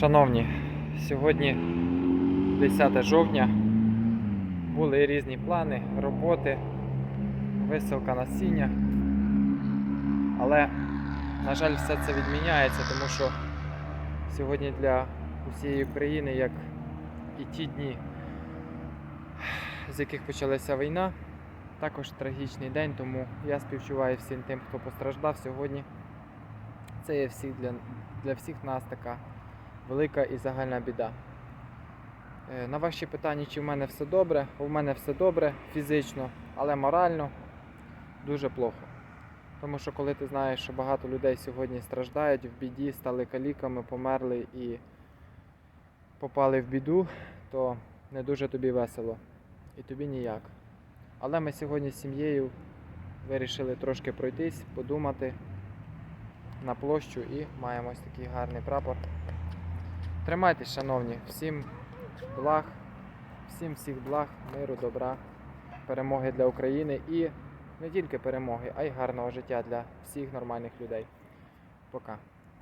Шановні, сьогодні 10 жовтня. Були різні плани, роботи, висилка насіння. Але, на жаль, все це відміняється, тому що сьогодні для усієї України, як і ті дні, з яких почалася війна, також трагічний день, тому я співчуваю всім тим, хто постраждав сьогодні. Це є всі для, для всіх нас така велика і загальна біда. Е, На ваші питання, чи в мене все добре, у мене все добре фізично, але морально дуже плохо. Тому що коли ти знаєш, що багато людей сьогодні страждають в біді, стали каліками, померли і попали в біду, то не дуже тобі весело і тобі ніяк. Але ми сьогодні з сім'єю вирішили трошки пройтись, подумати на площу і маємо ось такий гарний прапор. Тримайтесь, шановні, всім благ, всім всіх благ, миру, добра, перемоги для України і не тільки перемоги, а й гарного життя для всіх нормальних людей. Пока.